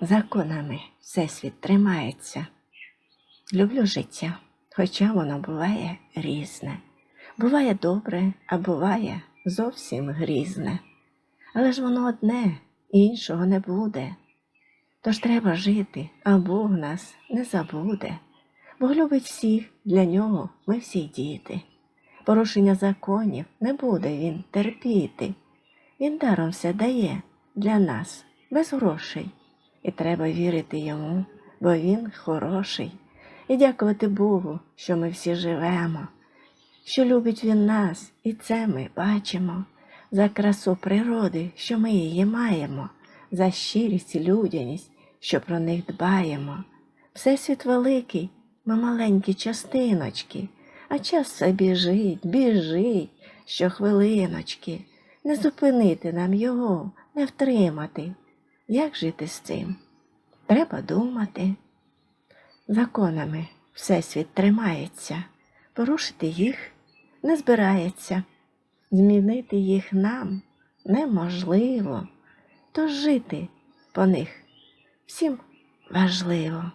Законами Всесвіт тримається. Люблю життя, хоча воно буває різне. Буває добре, а буває зовсім грізне. Але ж воно одне, іншого не буде. Тож треба жити, а Бог нас не забуде. Бог любить всіх, для нього ми всі діти. Порушення законів не буде він терпіти. Він даром все дає для нас без грошей. І треба вірити йому, бо він хороший. І дякувати Богу, що ми всі живемо, що любить він нас, і це ми бачимо, за красу природи, що ми її маємо, за щирість і людяність, що про них дбаємо. Всесвіт великий, ми маленькі частиночки, а час все біжить, біжить, щохвилиночки. Не зупинити нам його, не втримати. Як жити з цим? Треба думати. Законами Всесвіт тримається, порушити їх не збирається, змінити їх нам неможливо, тож жити по них всім важливо.